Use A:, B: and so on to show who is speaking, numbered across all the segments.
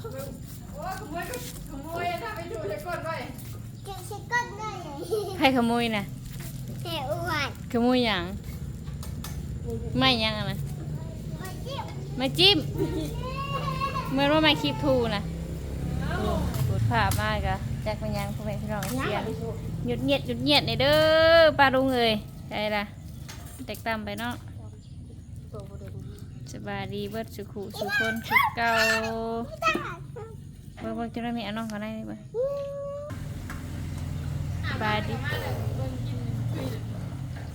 A: โอ้ขโมยก็ขโมยถ้าไปดูจะก้นไว้
B: เก็บชิคก้นได้เลย
C: ใครขโมยน่ะ
B: แม่อ้วน
C: ขโมยหยังไม่หยังอะนะ
B: มาจิ้ม
C: มาจิ้มเหมือนว่าไม่คลิปทูนะปูดผ้ามากอะจากเป็นหยังพ่อแม่พี่น้องเสียงหยุดเงียดหยุดเงียดในอยเด้อป้าลุงเอ้ยใช่ละแตกต่ำไปเนาะ สบายดีเบิดสุขุสุคนสุขเก่าเบิ่งเบิ่งจะได้มีอันน้องเขาได้ไหมสบายดี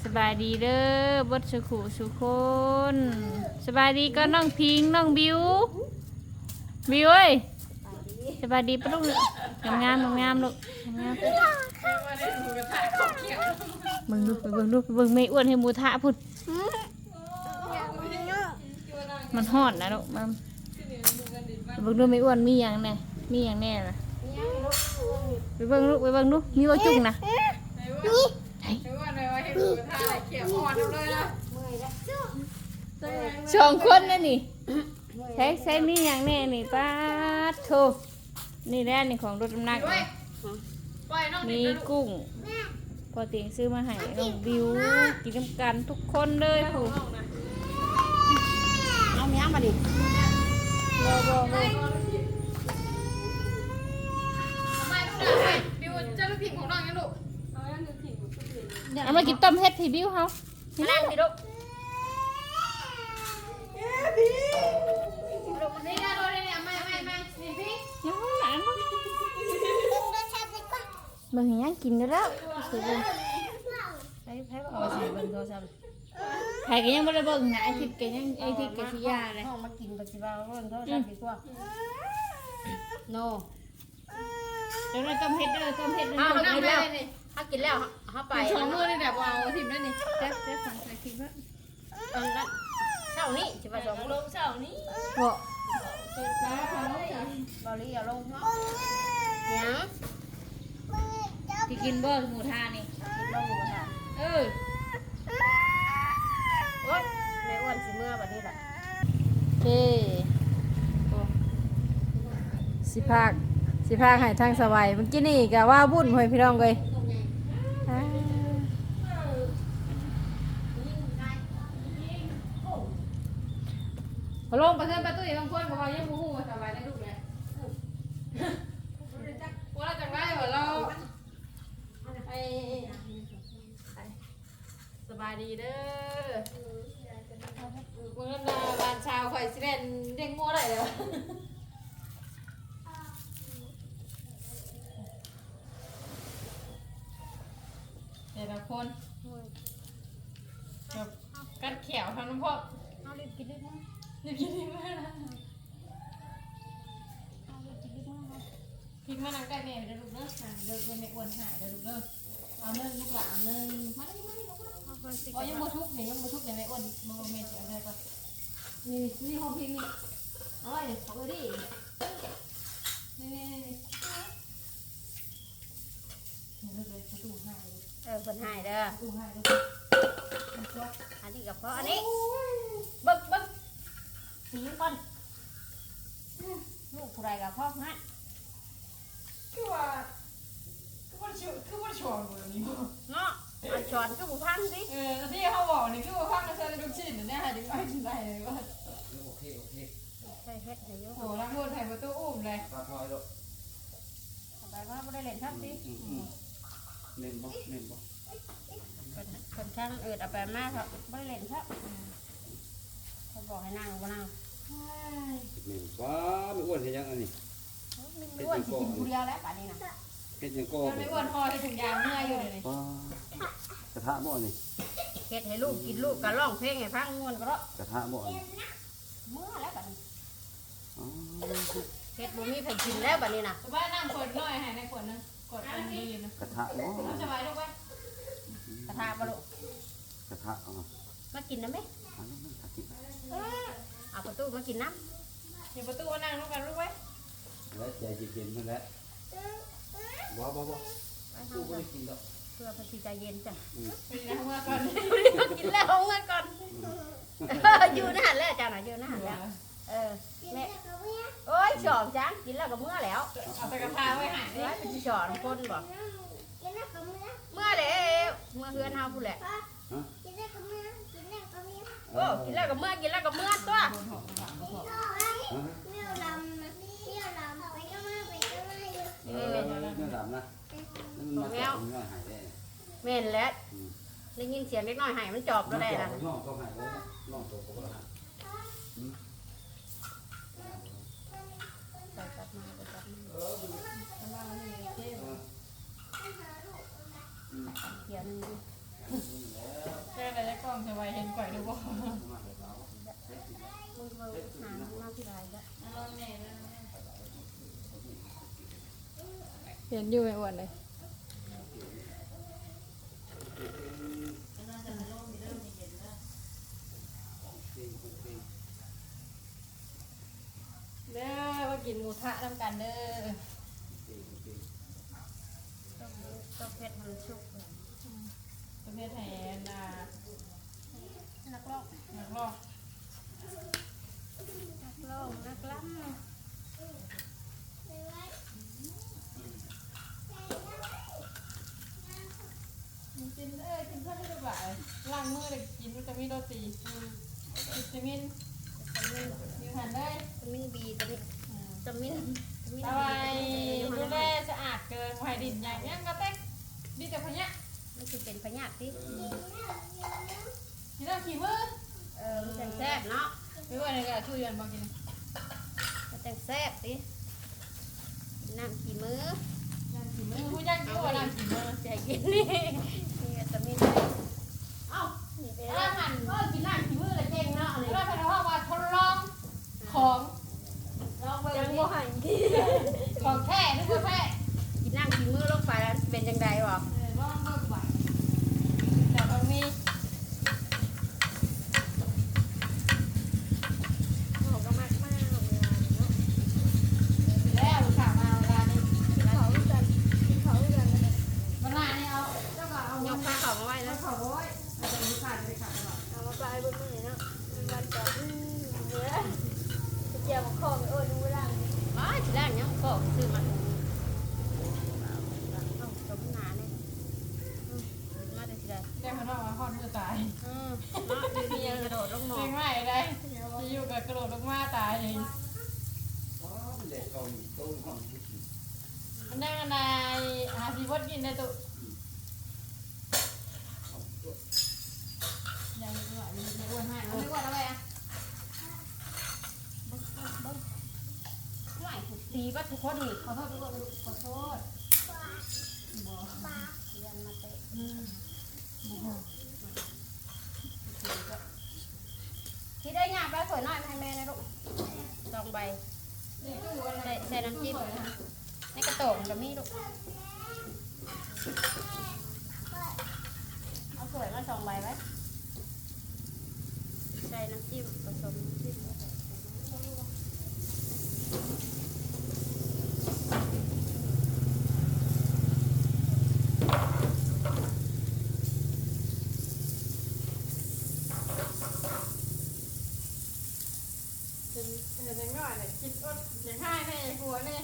C: สบายดีเด้อเบิดสุขุสุคนสบายดีก็น้องพิงน้องบิวบิวเอ้ยสบายดีปะลูกงามงามงามลูกงาม
A: มาได้ดูกระทะข้าวเขีย
C: บิ่งดูไปเบิ่งดูไปเบิ่งไม่อ้วนให้มูทะพุ่น มันฮอดนะลูกมันเบิ่งดูไม่อ้วนมีหยังแน่มีหยังแน่ล่ะไปเบิ่งลูกไปเบิ่งดูมีว่าจุ่งนะ
A: ไหนว่าไหนว่าไหนว่าให้ดูกระทะเขียวอ่อนเลยนะ
C: สองคนนั่นนี่ใช้ใช้มีหยังแน่นี่ป้าดโทนี่แหละนี่ของรถน้ำหนัก
A: ด้วยปล่อยน้อง
C: มี
A: ดิบนะลูก
C: กุ้งพอเตียงซื้อมาให้น้องบิวกินน้ำกันทุกคนเลยผู้
B: เอาเมียมาดิ
C: บ่บ่บ่
A: ทำไมลูกด่าไปบิวเจ้าลูกพิมพ์ของน้องยังลูก
C: เอามากินต้มเฮ็ดที่บิวเฮา
A: มานั่งสิลูกนี่นะโดนเนี่ยไม่ไม่ไม่นี่พี่
C: ยังหลานบ่
B: รสชาติดีกว่า
C: เบิ่งให้ยังกินได้แล้วสิเบิ่ง
B: ใช้ใช้เอาใส่เบิ่งโทรศัพท์
C: ใครก็ยังบ่ได้เบิ่งนะไอ้ทิพย์ก็ยังไอ้ทิพย์ก็สิยาเลย
B: ห้องมากินปัจจุบันเบิ่งโทรศัพท์ดีกว่าโน
C: เดี๋ยวเราต้มเฮ็ดเด้อต้มเฮ็ดเด้อ
A: เอา
C: ต้ม
A: นั่ง
C: เฮ็ด
A: ได้
C: แล้ว
A: เลยนี่
B: ถ้ากินแล้วเขาไป
A: สองมือนี่แบบเอาทิมได้นี่
C: แซ่บแซ่บของใครคิดว่า
B: เออแล้วเช้านี้จะมาสองลงเช้านี้
C: บ่
B: บอลี่อย่าลงเนาะยัง
C: สิกินบ่หมูทานี่
B: กินลงหมูค่ะ
C: เออ
B: โอ๊ยแม่อ้วนสิเมื่อบัดนี้ล่ะ
D: โอเคสิพากสิพากให้ทางสบายเมื่อกี้นี่ก็ว่าบุญหอยพี่น้องเลยอ่า
A: พอลงไปเพื่อนประตูบางคนบอกว่ายังมูฮูสบายได้ลูกเลยว่าเราจากไรเหรอเราไอสบายดีเด้อ เด้งมัวได้เลยวะแต่ละคนแบบกัดแขวทำน้ำพอก
B: เอารีบกินรีบมา
A: นี่กินดีมากนะ
B: เอารีบกินรีบมา
A: พิงมานั่งใกล้แม่เดี๋ยวลูกเด้อห่างเดินไปในอ้วนหายเดี๋ยวลูกเด้อเอาเนิ่งลูกหลานเนิ่งมาเลยมาเลยลูก
B: เอาคนสิ
A: อ๋อยังโมทุกเนี่ยยังโมทุกเนี่ยแม่อ้วนโมเมนต์อะไรก่อนนี่นี่ห้องพิงนี่เอาไว้เขาไปดินี่นี่นี่ นี่ลูกเลยประตูหายเลย
B: เออคนหายเด้อ
A: ประตูหายเลย
B: อันนี้กับพ่ออันนี้
A: บึ๊บบึ๊บ
B: สีก่อนลูกผู้ใดกับพ่องั้น
A: คือว่าคือว่าชิวคือว่าชวนแบบนี้
B: เนาะเอาช้อนก็บุพังสิ
A: เออที่เขาบอกนี่คือว่าพังกระเซ็นลูกชิ้นเนี่ยให้ดึงไปกินได้เลยว่า
E: โอเคโอเค
B: ใช่เฮ็ดให้อยุ่
A: โหรักโทษไทยประตูอุ้มเลย
E: ปลาทอยลูก
B: เอาไปว่าไม่ได้เล่นทับสิ
E: อืมอืม เล่นบ่เล่นบ่
B: คนคนช่างเอิดเอาไปมากครับไม่ได้เล่นทับเขาบอกให้นั่งก็นั่ง
E: เล่นว้าไม่อ้วนเฮ็ดยังอันนี้
B: ไม่อ้วนสิกินผู้เดียวแล้วป่านนี้นะ
E: เฮ็ดยังก็
A: มันไม่อ้วนคอที่ถุงยางเมื่ออยู่เลย
E: ว้ากระทะบ่นี่
B: เฮ็ดให้ลูกกินลูกก็ร้องเพลงให้ฟังม่วนก็ร้อง
E: กระทะบ่นี่
B: เมื่อแล้วป่านนี้
E: อ๋อ
B: เฮ็ดบ่มีไผกินแล้วป่านนี้นะ
A: สบายนั่งกดหน่อยให้ในขวดนึง กดอันนี้นะ
E: กระทะบ่
A: สบายลูกไว้
B: กระทะบ่ลูก
E: กระทะเอ๋อ
B: มากินนะแม่
E: อันนั้นมันกระติบ
B: เอาประตูมากินน้
A: อยู่ประตูนั่งลูกกันลูกไว้
E: แล้วใจเย็นๆนั่นแหละบ่บ่บ่ำ
B: ไป
E: ลู
B: เฮาก
E: บ่
B: ก่อน
E: ได้กินดอก
B: เพื่อเพนสิใจเย็นจ้ะ
E: อืม
A: ไปนะเมื่อก่อน
B: กินแล้วเอาเงินก่อนอยู่นั่นแหละจ้ะน่ะอยู่นั่นแหละเออแม่ โอ้ยชอบอบจ้างกินแล้วก็เมื่อแล้ว
A: เอาใส่กระเพราไว้ให้
B: ไว้เป็นที่สอนคนบอกเมื่อแล้วเมื่อเฮือนเฮาพูดแหละโอ้กินแล้วก็เมื่อกินแล้วก็เมื่อตัว
E: เออไม่ดำนะนั่นมันมาจากตรงนี้หายได้
B: แม่นแล้วได้ยินเสียงเล็กน้อยใหายมันจอบแล้วได้นะ
E: น้องต้องหายเลยน้องตัวปกติ
B: ไปกลับมาไปกลับมาเขียน
A: แค่อะไรกล้องจะไวเห็นก่อยดูบ่
B: มึงมาหามาที่ไรจ้ะ
D: เห็นอยู่ไม่อ้วนเลย
A: เด้อมากินหมูทะน้ำกันเด้อ
B: ต้องต้องเพชรมันชุก
A: เภทแทนอะ
B: นักร้อง
A: นักร้อง
B: นักร้องนักล้ำ
A: กินเอ้ยกินเพื่อนได้บ่ายล้างมือเลยกินวิตามินโดตีวิตามินอยู่หันได้วิ
B: ตะมินบีวิตะมินตะมิตะมิน
A: สบายดูแลสะอาดเกินไผ่ดินอย่างนี้ยก็เต็กดีแต่พะเนี้ย
B: คือเป็นพญาติ
A: กินน้ำขี้มือ
B: เออมันจังแซ่บเนาะ
A: ไปว่าอะไรกันช่วยยันบอกกิน
B: มันจังแซ่บสิน้ำขี้มือ
A: น้ำขี้มือผู้ย่างกินว่าน้ำขี้มือ
B: จะกินนี่นี่ตะมิน
A: เอ้า
B: นี่เป็น
A: แล้วหันก็กินน้ำขี้มือเลยเก่งเนาะเลยแล้วพนักงานว่าทดลองของลองไป
B: จัง
A: นี้
B: บ่หันที่
A: ของแท้นึกว่าแท้
B: กินน้ำขี้มือลงไปแล้วเป็นจังไดวะ
A: เออลองเบิ่งไปแต่ตรงนี้
B: เขาก็มากมากเวลาเนาะ
A: แล้วถามมาเวลานี้
B: เขากันเขากัน
A: เวลานี้เอาแล้วก็เอา
B: ย
A: ย
B: ก
A: ก
B: ผ้าเขามาไว้
A: แล้
B: แล้ว ว
A: เขาโว้ยอาจจะมีขาดไปขาดตลอด
B: เอามาปลายบนมือเนาะมันจะเนื้อเจียวของไปโอ้ยดูร่างอ๋อทีแรกเนี่ยก็ซื้อมาเอาจมหนาเนี่ยมาแต่ทีแรก
A: แจ้งเขาว่าฮอดมือตาย
B: อืมเนาะดูดีกระโดดลงหมอ
A: เลี้ยงไม่ได้อยู่กับกระโดดลงมาตายเอง
E: อ๋อเด็กเขาต้มความคิด
A: มันนั่งอะไรหาสีวดกินได้ตุยังไม่ไหวไม่อ้วนให้ไม่อ้วนอะไรอะ
B: ไม่ ตีว่าทุกคนนี่
A: ขอโทษทุกคนขอโทษ
B: เรียนมาเตะที่ได้ยากไปสวยหน้อยให้แม่นะลูกสองใบใส่ใส่น้ำจิ้มในกระโตกกับมีลูกเอาสวยมาสองใบไว้ใส่น้ำจิ้มผสมน้ำจิ้ม
A: เป็นเห็นยังไงเนี่ยคิดอดอย่างให้ให้หัวเนี่ย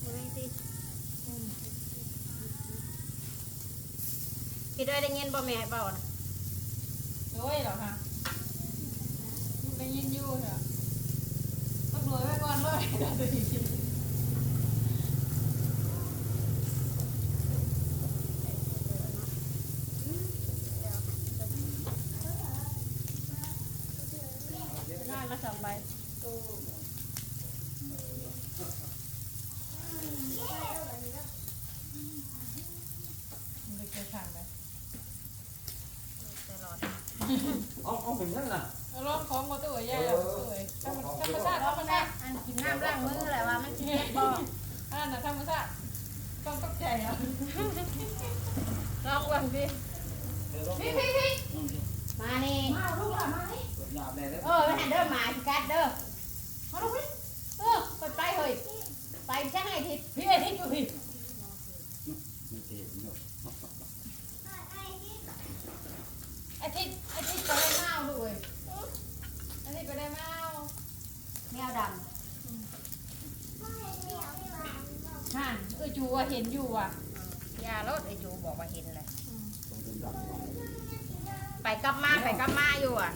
B: ไม่สิพี่ด้ว ยได้เงินบ่แม่เปล่านะ
A: โดยเหรอคะมันไปยินอยู่เหรอต้องรวยไว้ก่อนเลย พี่
B: ไอที่อ
A: ยู่
B: พี่ไหนหอที่
A: ไอที่ไปได้เมาด้วยไอที่ไปได้เมา
B: แมวดำ
A: ห่านเอ
B: อจูว่าเห็นอยู่อะ
A: ยารถไอ้จูบอกว่า
B: เห็
A: นเลย
B: ไปกับ
A: มา
B: ไปกับมา
A: อยู่
B: อะ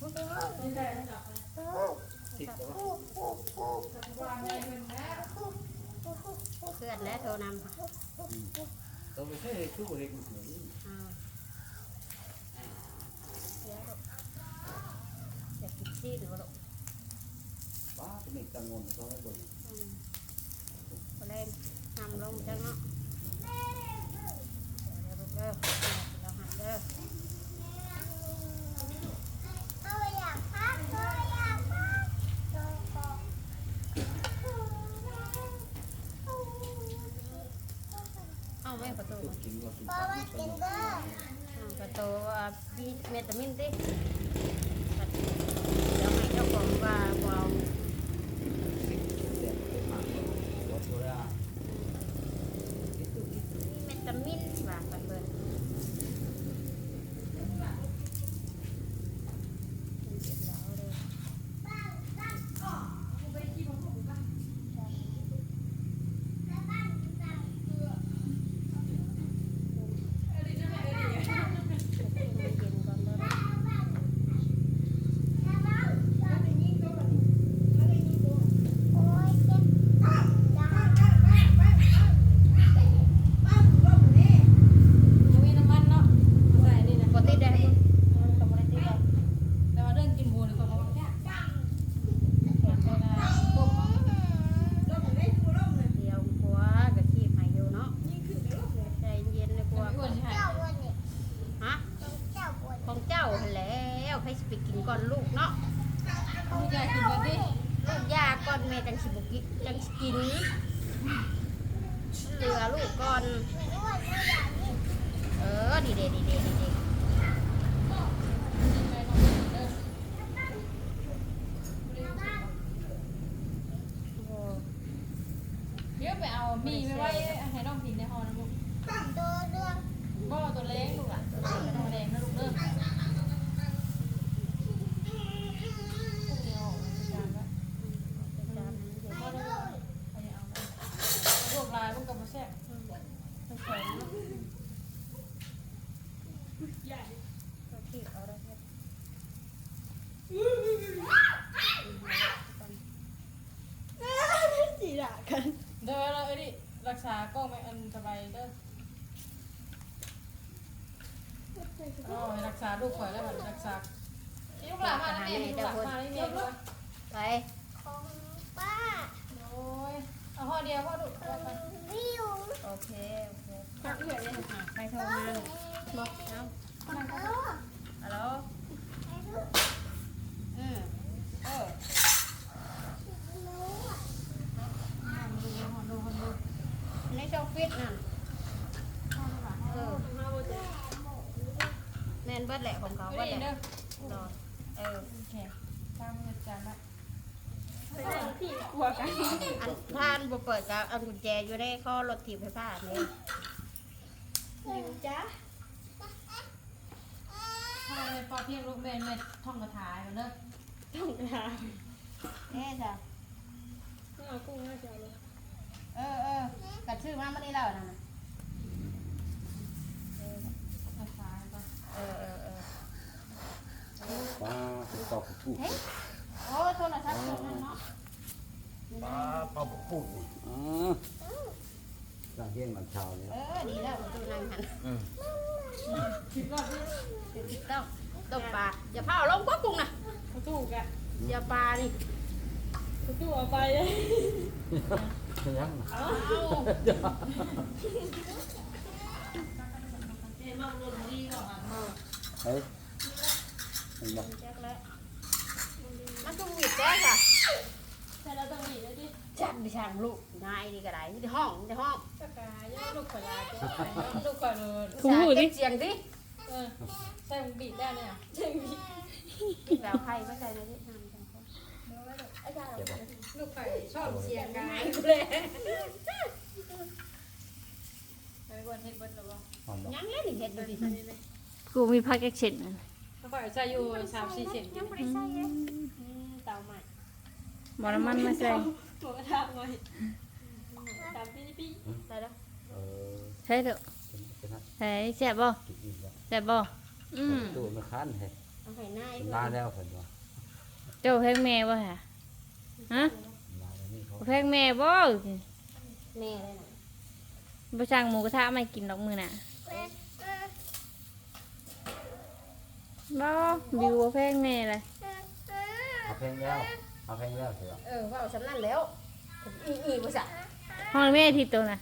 B: เป็นแม่เพื่อนและโทรนำ
E: ต้องไปใช้คือบ่เห็นเหมือน
B: อ่าเดี๋ยวลูกอยากกินชีดหรือเปล่าลูก
E: ป้าเป็นเด็กจังงนเขาให้บ่น
B: อืมพอเล่นนำลงจังเนาะเดี๋ยวลูกเด้อเราหาเด้อ เอ้าแม่ประตู
E: ตุ ก
B: ระตูว่ามีเมตามินติเดี๋ยวให้เจ้าของว่าบ่เอา
E: เด็กเป็นหมาวัดโบราณ
B: มีเมตามินว่าไปเพิ่นเจ็บแล้วเลย เย็นก่อนเด้อ
A: มีน้ำมันเนาะใส่นี่นะ
B: ปกติได้ไหม
A: กับอะไรที่แบบแต่ว่าเรื่องกินหมูเนี่ยก็บอกว่าเนี่ยเห็นได้นะต้ม
B: เดี๋ยวกลัวกับขี้หายอยู่เนาะใจเย็นเลยกลัว
A: ไม่อ้วนใช่ไหม
B: ฮะของเจ้าหั่นแหล้วให้สิไปกินก่อนลูกเนาะ
A: ลูก ยายกินกันดิ
B: ลูกยาก่อนแม่จังสิบุกิจังสิกินเหลือลูกก่อน เออดีเดดีเดดีเดโอ้
A: เดี๋ยวไปเอามีไปไว้ให้น้องกินในห้องนะลูกบ่ตัวเล็กลูกอะตัวแดงนะลูกเด้อพวกนี้ออกจานละ
B: เป็นจานนั้นเดี๋ยว
A: บ่ได้เอาไปเอาพวกลายพวกกับแซ่บไม่ใช่เนาะ
B: ก็ขี้เอาได้แค่
A: เดี๋ยวเราเอ้ยดิรักษากล้องไม่อันสบายเด้ออ๋อให้รักษาลูกข่อยแล้วแบบรักษาเอ้ยลูกหลานมาแล้วแม่ลูกหลานมาแล้วแม่ลูก
B: ไป
A: โอ้ยเอาห่อเดียวพ่อลูกเอาไป
B: โอเคโอเค
A: พักเอื่อยเลย
B: อะใครโทรมาบอกเอาฮัลโหลอืมเออ
A: ดูคนดู
B: ในช่องฟิตนั่นเออแม่นเบิดแหละของเขา
A: เอา
B: เบิด
A: ดี
B: แห
A: เด้
B: ละ
A: อ
B: รอเออ
A: โอเคตามอาจารย์ละ
B: อันท่านบ่เปิดกับอันกุญแจอยู่ในข้อรถถีบไฟฟ้าเนี่ย
A: เทำไมปอเพียงลูกแม่แม่ท่องกระถายกันเนอะ
B: ต้องทา
A: เอ๊ะจ้ะ
B: เอากุ้งน่าจะเอาเลย
A: เออเออกัดชื่อมาไม่ได้แล้วนะกระถายก็เออเออเออ
E: ป้าตอกพูด
A: โอ้โทรศัพท์เครื่องนั้นเนาะ
E: ป้าป้าพูดอ๋อสร้างเฮียนมันชาวเนี่ย
A: เออดีแล้วประตูนางหัน
E: อืม
A: คิดว่าพี่
B: ต้องต้มปลาอย่าเผาลงก็กุ้งนะ
A: ประตูกะ
B: อย่าปลานี่
A: ประตูเอาไปเลย เอาเห็นมันลงดีกว่ามัน
E: เฮ้ยเห็นบ่
B: แจ็คแล้วมันต้องมีแจ็คอะ
A: แต่เราต้องมีแล้วดิ
B: จักดิช่างลูกนายนี่ก็ได้ที่ห้องที่ห้อง
A: ปากกาย่อลูกขวาจ้ะลูกขวาเลย
C: คุณพูดดิ
B: เสียงดิ
A: เออใช่มึงบีบได้เนี่ยใช่บีบ
B: แบบใครไม่ใช่เลยที่
E: เจ็บบ่
A: ลูกไก่ชอบเสียงกัน
B: นายกูเลย
A: ไปวันเฮ็ดเบิ้ลหรอวะ
E: หอมบ่
B: ยังเล่นอีกเห็ดดูดิ
C: กูมีพักแอคเซนต์นั่น
A: ลูกไก่ใส่อยู่สามสี่เซน
B: ยังไม่ได้ใส่เลยเตาใหม่
C: บ่น้ำมันมาใส่
A: หมูกระทะมาสามปีปี
B: ใส่แล้ว
E: เออ
C: ใช่เด้อ
E: เป็นเป็นฮะ
C: ใช่แซ่บบ่
E: กินอีกแล้ว
C: แซ่บบ่อืม
E: ตู้มันคันเฮ้ย
B: เอาให้นาย
E: มันมาแล้วเพิ่นว่า
C: เจ้าแพงแม่บ่ฮะ ฮะ
E: มาแล้วนี่เขา
C: แพงแม่บ่
B: แม่เลยนะ
C: บ่สั่งหมูกระทะมากินดอกมื้อน่ะบ่บิวบ่แพงแม่เลย
E: เอาเพลงแล้วเอาเพลงแล้วเถอะ
B: เออว่าเอาสำนั่นแล้ว อีอีภาษา
C: ห้องแม่ที่ตัวน่ะ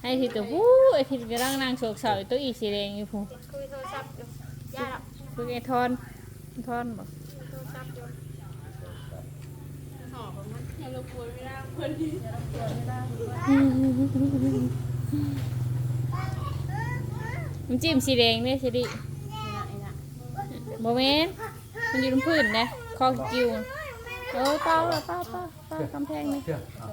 C: ให้ที่ตัวผู้ไอ้ที่กำลังนั่งโศกเศร้าอยู่ตัวอีสีแดงอยู่ผู้
B: คุยโทรศัพท์อยู่ย่าละ
C: คือไอ้ทอนทอนบ่
B: โทรศัพท์อยู่ห่อ ของมัน
A: อย่ารบกวนไม่ได้เพื่อน
B: จะรับตัวไม่ได้
C: มันจิ้มสีแดงเนี่ยสิดิ
B: ไม่ได้นะ
C: บ่แม่นมันอยู่ตรงพื้นนะคอกิ้วเออเปล่าเลยเปล่าเปล่าเปล่ากำแพงนี่
E: เชื่อเอา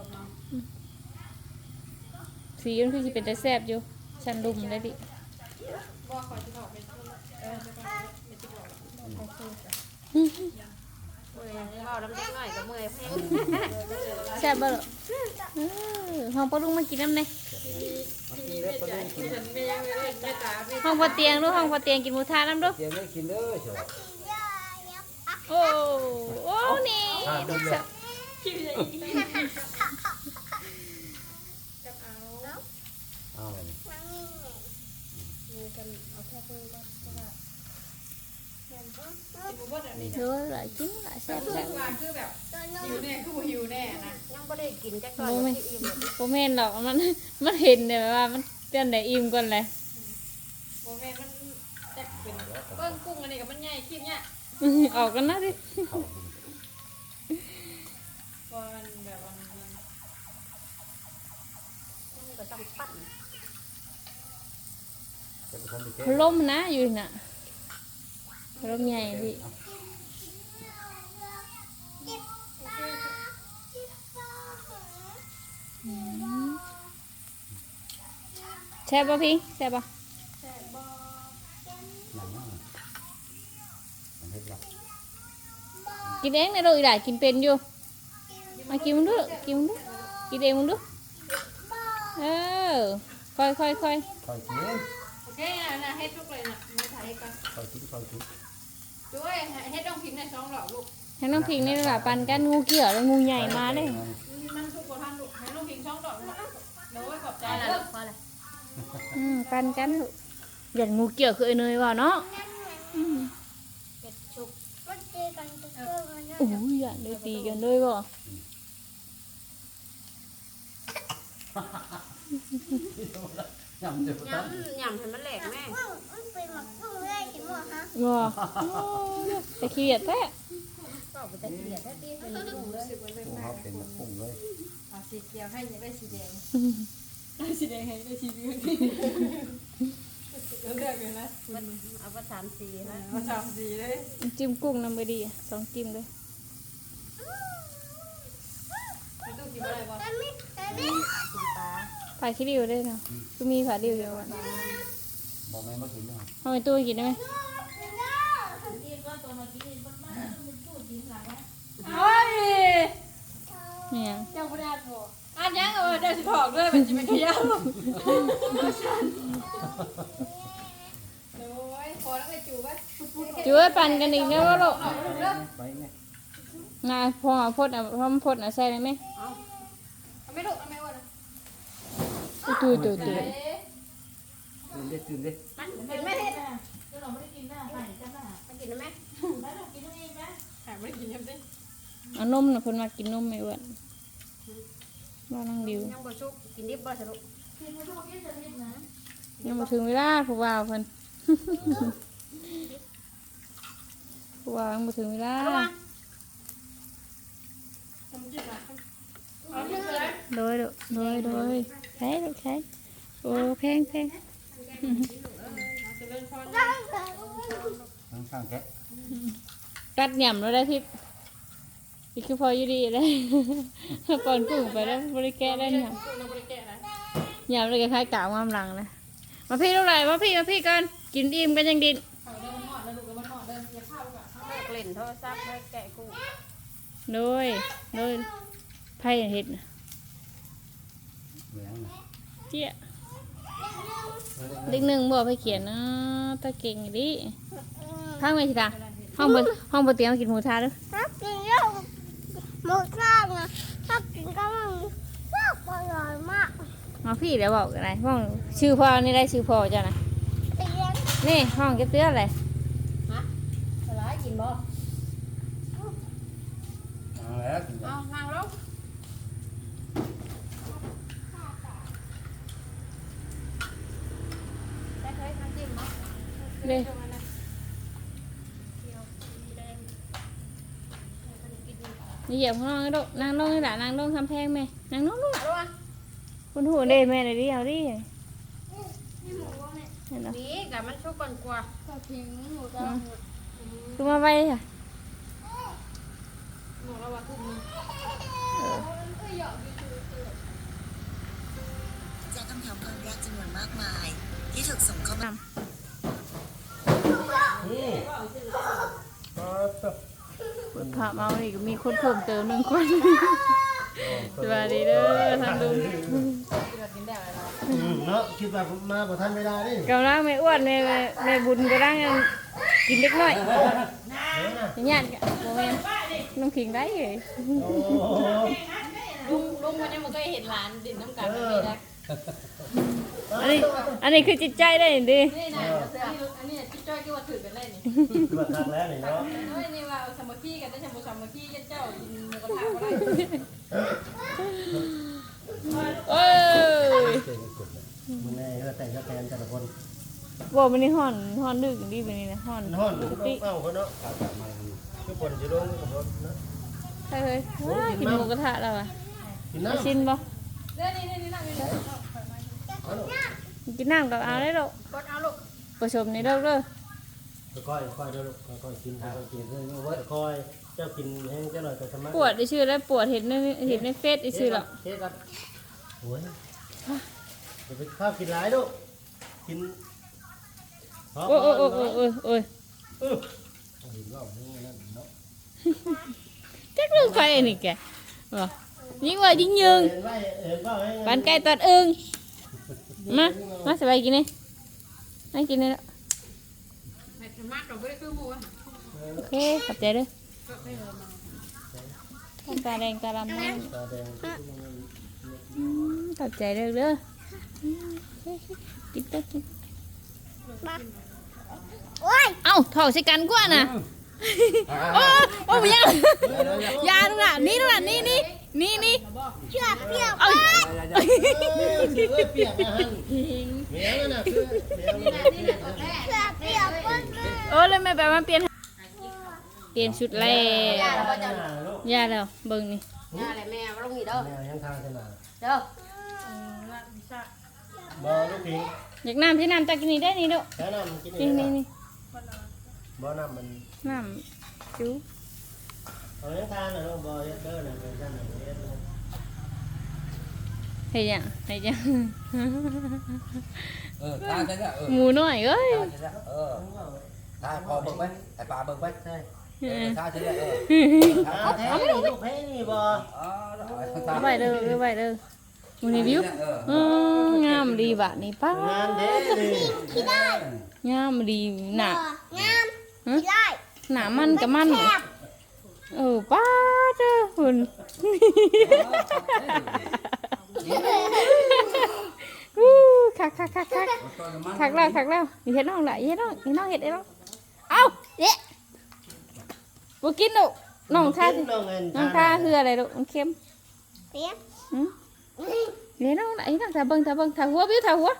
C: สีมันคือสิเป็นแต่แซ่บอยู่ฉันลุมได้ดิ
A: ว่าคอยจะบอกเป็นเออจะบอกเป็นจะบอก
B: เมื่อยเบาลำเล็กหน่อยก็เมื่อยเพลง
C: แซ่บบ่เหรอเออห้องปลาลุงมากินน้ำเลย
E: เอาทีแล้วก็ได้กิน
A: ฉันไม่ยังไม่ได้ไม่ตาไม่
C: ห้องปลาเตียงดูห้องปลาเตียงกินหมูทาน้ำดู
E: เดี๋ยวได้กินเด้อเชียว
C: โอ้โอ้นี่
E: อ่าดูเลย
A: คิวอย่างนี้กับเอา
E: เอาเลย
B: มือกันเอาแค่เพิ่งก็ได้
A: สิบวัตอัน นี้
C: เด้อหลายกินหลายแซ่บแซ่บ
A: ว่าคือแบบหิวแน่คือหิวแน่นะ
B: ยังไม่ได้กินจักก่อนที่อิ่มเลย
C: บ่แม่นหรอกมันมันเห็นเนี่ยว่ามันเตือนได้อิ่มก่อนเลย
A: โมเมนต์มันจะเป็นเปิ้งกุ้งอันนี้กับมันใหญ่คิดเนี่ย
C: ออกกันนะดิ
E: เข้ากิน
A: ก่อนแบบวัน
B: มันก็ต้องปั้น
E: จะไปทำดีแก่
C: พัดลมนะอยู่น่ะ พัดลมใหญ่ดิแซ่บป่ะพี่แซ่บป่ะ
E: หนังอะมันเฮ็ดบ่
C: กินเองนะลูกอีหล่ะกินเป็นอยู่มากินมึงดูกินมึงดูกินเองมึงดูเออค่อยค่อยค่อย
E: คอยกิน
A: โอเคนะนะเฮ็ดลูกเลยนะมาถ่ายก่อน
E: คอยกินคอยกิน
A: ด้วยเฮ็ดต้องพิงในช่องหลอกลูก
C: ให้น้องพิงนี่ล่ะปันกันงูเกี่ยวแล้วงูใหญ่มาเลย
A: มันทุกคนท่านลูกให้น้องพิงช่องหลอกเดี๋ยวไว้ขอบใจ
B: ได้
A: นะ
B: แล้ว
A: ลูก
B: พอเลย
C: อืมปันกันลูกอย่างูเกี่ยวคือไอ้เนยว่าเนาะ
B: เป็ดชุบ
C: โอ้ยอย่าได้ตีกันด้วยบ่
E: ยำจะตั้ง
B: ยำยำให้มันแหลกแม่
C: บ่โอ้ยแต่ขี้เกียจแท้
B: ก็ไปแต่เกลียดแท้เป็นกุ้งเลย
E: กุ้งเขาเป็นแบบกุ้งเลย
A: เอาสีเขียวให้ยังได้สีแดงได้สีแดงให้ได้สีเหลืองเลือกเลยนะ
B: เอาไปสามสีนะ
A: มาทำสีเลย
C: จิ้มกุ้งน้ำไปดีสองจิ้มเลย
A: ไม่ต้องกินอะไรบ้าง
B: กินปลา
C: ผ่าขี้ริ้วได้เนาะคือมีผ่าริ้วอยู่อะ
E: บอกแม่มากินด้วย
C: เอาไปตู้กินได้ไหม
A: กินก็ตัวมากินบ้านบ้านมันตู้กินหลังนะ
D: เฮ้ย
C: เนี่ย
B: ยังบ่ได้พอ
D: อันยังเออได้สิถอกด้วยมันจะไม่เที่ยวโอ้ยพอแล้วไปจูบไป
C: จุ้ยปั่นกันอีกแล้วลูก
E: ไปไง
C: นาพอเอาพดอะพอมนพดอะใส่ได้ไหม
D: เอาไม่ลูกเอาไม่อ้วนนะ
C: ตู้ตู้ตู้
E: ตื่ นดิตื่นดิ
B: มันกินไหม่เฮ็ด
A: ก็เราไม่ได้กินหน้าใส่กันหน้า
B: มันกินไหม
A: แล้วเรากินเองนะ
D: หาไม่ได้กินยังไง
C: เอานมน่ะเพิ่นมากินนมไม่อ้วนบ้านนางดิว
B: ยังบ่สุกกินดิบบ่สรุป
A: กินไม่ต้องกินจะนิดนะ
C: ยังมาถึงเวลาผู้บ่าวเพิ่นผู้บ่าวยังมาถึงเวลา
B: เอามา
C: โดยโดยโดยใช้ลูกใช้โอ้แพงแพง
E: ทั้งข้างแกะ
C: กัดหย่ำแล้วได้ทิพย์อีกคือพออยู่ดีเลยก่อนกุ้งไปแล้วบริแกะได้หย่ำหย่ำเลยก็คล้ายกาวงามหลังนะมาพี่ลูกไหลมาพี่มาพี่กันกินอิ่มกันยังดิน
B: เลิกเล่นโทรศัพท์ให้แกะกุ้ง
C: โดยโดยไพ่เห็ดน่ะ
E: เหลืองน่ะ
C: เจี๊ย เด็กหนึ่งบอกไปเขียนนะตาเก่งอยู่ดิข้างไปสิตาห้องบนห้องบนเตียงมากินหมูทาด้วย
F: ถ้ากินเยอะหมดข้าวนะถ้ากินก็มันชอบอร่อยมาก
C: มาพี่เดี๋ยวบอกอะไรห้องชื่อพ่อนี่ได้ชื่อพ่อเจ้านะ
F: เตียง
C: นี่ห้องเก็บเตื้ออะไร
B: สลายกินบ่
E: เอาแล้วกิน
B: เอานั่งลงได้เคยทำจิ้มเนาะ
C: เด้นี่ เหยียบข้างนอกให้ลูกนั่งลงให้หลานนั่งลงทำแพงไหมนั่งลงลูก
B: เอาลงมา
C: คุณหูเด้แม่เลยดิเอาดิเห็นเหรอ
B: นี่กะมันชุกก่อนกว่า
D: ก็ทิ้งหมูก็
C: อืมคือมาไว้ค่ะ
D: หมูแล้วว่าทุ่มนึง
G: จากคำถามความรักจำนวนมากมาย ที่ถูกส่งเข้ามา
C: เปิดภาพเอาอีกมีคนเพิ่มเติมหนึ่งคนสวัสดีเด้อทางลุง
H: เนาะคิดว่าผมมาบ่ทันเวลานี่
C: กำลังไม่อ้วนแม่แม่แม่บุญกำลังกินเล็กน้อยอย่างเงี้ยโมเมนน้องขิงได้เลย
H: โอ้
D: ลุงลุงวันนี้มันก็เห็นหลานดินน้ำกันแบบนี้นะ
C: อันนี้อันนี้คือจิตใจได้ดิ
D: นี่นะอันนี้พี่จ้อยก็ว่าถือกันเล่นนี่
H: คือว่าทางแล้วนี่เนาะ
D: เฮ้ยนี่ว่าสามัคคีกันได้สามัคสามัคคีเจ้ากินหมูกระทะก็ได้
C: เอ้ย
H: มันแน่ก็แต่งก็แทนแต่ละคน
C: บอกมันนี่ห่อนห่อนดึกดีแบบนี้นะห่อน
H: มันฮ้อนมันต้องเอ้าเขาเนาะ
E: กลับมาทำไม
H: ทุกคนสิลงกับรถนะ
C: ใช่เลยว้ากินหมูกระทะแล้วอะ
H: กินน้ำ
C: ชินบ่
D: เด้นี่นี่นั่งอยู่นี่
H: เอาลู ก
C: กินน้ำกับเอาได้หรอก
B: กดเอาลูก
C: ผสมในเด้อเด้อ
H: ค่อยๆค่อยๆเด้อลูกค่อยๆกินค่อยๆกินเรื่อยๆเว้ยค่อยเจ้ากินแห้งเจ้าหน่อยก็ทำไม
C: ปวดได้ชื่อแล้วปวดเห็นในเห็นในเฟซได้ชื่อหรอก
H: เทกันโอ้ยเดี๋ยวไปข้าวกินหลายลูกกิน
C: โอ้ยโอ้ยโอ้ยโอ้ยโอ้ยโอ้ย
H: เออเห็นว่ามันนั่นเมา
C: มาสบายกินนี่ให้กินนี่แล้ว
D: แม่มากเราไม่ได้คือหมูอะ
C: โอเคขอบใจเด้อตาแดงตาดำมาก
H: ตาแดง
C: อืมขอบใจเด้อเด้ออืมโอเคกินเด้อกิน
F: โอ้ย
C: เอ้าถอกใส่กันกว่าน่ะ โอ้โอ้ยยังยาดูน่ะนี่ดูน่ะนี่นี่นี่นี่
F: เชือกเปียก
C: เอ้ย
H: คือเอ้ยเปียกนะฮันเมียนั่นน่ะคือเมียมันน่ะเปียกนะ
F: เชือกเปียกเปิ้ล
C: โอ้เลยแม่แบบมาเปลี่ยนเปลี่ยนชุดแล้ว
H: ลูก
C: ยาแล้วเบิ่งนี่
B: ย่าแหละแม่มาลงนี่เด้อ
H: แม่ยังทางขนาด
B: เด้อ
H: บ่ลูกพิง
C: อยากน้ำที่น้ำจากกินนี่ได้นี่ลูก
H: แค่น้ำกิน
C: นี่
H: นี่
C: นี่นี่
H: บ่น้ำมัน
C: น้ำจู
H: เอายังทางน่ะลูกบ่เฮ็ดเด้อน่ะเป็นจังได๋เฮ็ดนะ
C: เฮ็ดหยังเฮ็ดหยัง
E: เออตาจะได้เออ
C: หมูน้อยเอ้ย
E: ตาจะได้เออตาพอเบิ่งไปไอ้ปลาเบิ่งไปใช่ตาจะได้เออ
H: เอาแท้นี่ลูกแพ้นี่บ่
E: อ๋อ
C: เอาไว้เด้อเอาไว้เด้อมูนี่วิว
E: เออ
C: อืองามดีบะนี่ป้างา
H: นเด้นี่
C: งามดีหนัก
F: งามไม่ได้
C: หนามันกับมัน เออป้าเจ้าหุ่นวู้คักคักคักคักคักแล้วคักแล้วมีเฮ็ดน้องละเฮ็ดน้องมีน้องเฮ็ดได้น้องเอ้าเอ๊ะบ่กินลูกน้องท่าสิ
H: น้องเงิน
C: น้องท่าคืออะไรลูกมันเค็ม
F: เปี๊ยก
C: หืมเฮ็ดน้องละเฮ็ดน้องท่าเบิ่งท่าเบิ่งท่าหัวบิวท่าหัว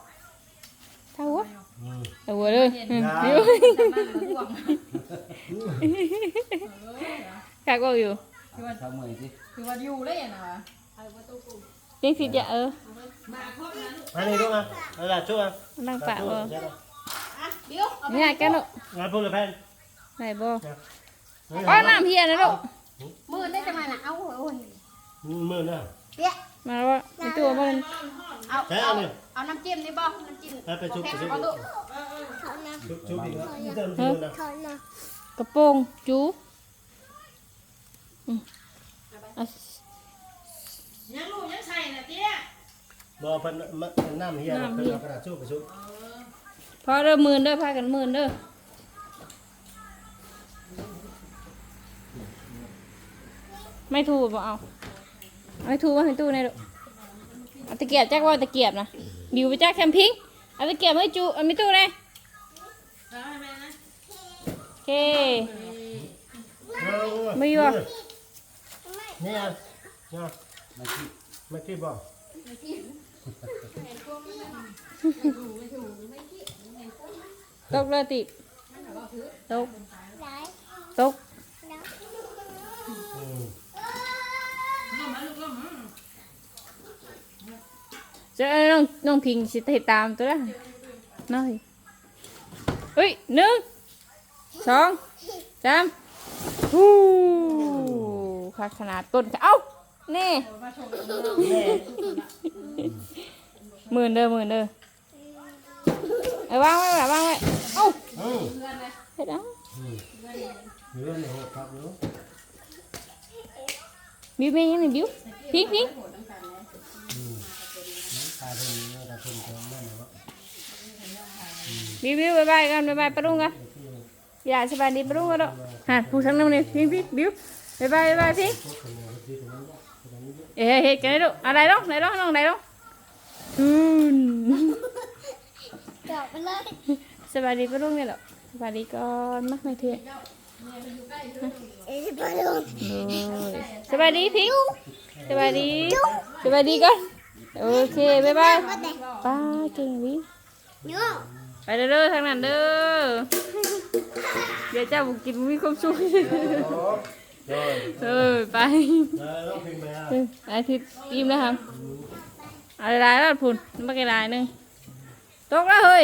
C: ท่าหัว ท่าหัวเลยอืมบิวคักบ่อยู่
E: ทำมือสิ
A: คือว่าอยู่เลยนะวะ
C: ยังสิจะเออ
H: อันนี้ลูกอะเอาล่ะช่วย
C: นั่งปะบ่
A: เดี๋ยวเอา
C: เนี่ยแกลูก
H: งานพูดเลยแพน
C: ไหนบ่อ๋อน้ำเฮียนะลูก
F: มือได้จะมาน่ะเอาโอ้ย
H: มือน่ะ
F: เปี๊ยก
C: มาว่ามีตัวบ่มัน
A: เอา
H: แท้
A: เอา
H: นี่
A: เอาน้ำจิ้มนี่บ่น้ำจิ้ม
H: ให้ไปชุบไปชุบ
A: เอาลูก
F: เขานะ
H: ชุบชุบอีกแล้วนี่เติมชุบนะ
F: เขานะ
C: กระโปรงจูอืมเอา
A: ยังลูกยังใส่น่ะเตี้ย
H: บ่เพิ่นน้ำเฮียเพิ่นเอากระดาษชุบไปชุบ
C: พอเด้อหมื่นเด้อพากันหมื่นเด้อไม่ถูกบ่เอา ไม่ถูกว่าให้ตู้ในลูกเอาตะเกียบจักว่าตะเกียบนะบิวไปจักแคมปิ้งเอาตะเกียบให้จูเอาไม่ตู้เลยโอเคไม่อยู่อะ
H: เนี่ยเนี่ย
E: มาที่
H: ไม่คิดบ่
C: ตกเลยติตก
F: ได้
C: ตก
F: ได้
H: อืม
C: จะน้องน้องพิงสิติดตามตัวละน้อยเฮ้ยหนึ่งสองสามฮู้ขาขนาดต้นเอ้านี่หมื่นเด้อหมื่นเด้อเอาวางไว้แบบวางไว้เอ้าเฮ็ดเอ้า
H: เรื่องดิ
C: วเป็นยังไงบิวพิงพิง บิวบิ้วบายบายกันบายบายปะลุงกันอย่าสบายดีปะลุงกันดอกหันผู้ทั้งนั้นเลยพิงพิบิวบายบายบายบายพิงเอ้ยเฮ็ดกันได้ลูกอะไรลูกไหนลูกน้องไหนลูกอืม
F: จบไปเลย
C: สบายดีปะลูกเนี่ยหรอสบายดีก่อนมักไม่เถื่อน
F: เอ้ยไปเลย
C: สบายดีพิงสบายดีสบายดีก่อนโอเคบ๊ายบาย
F: ก็แต่
C: ป้าเก่งวิ ไปเด้อเด้อทางนั้นเด้อเดี๋ยวเจ้าบุกินมีความสุข
H: โดย
C: เออไป
H: แล้วต้องพิมพ์ไปอะ
C: เอออาทิตย์อิ่มแล้วครับเอะไรแล้วพุ่นมากี่ลายหนึงตกแล้วเฮ้ย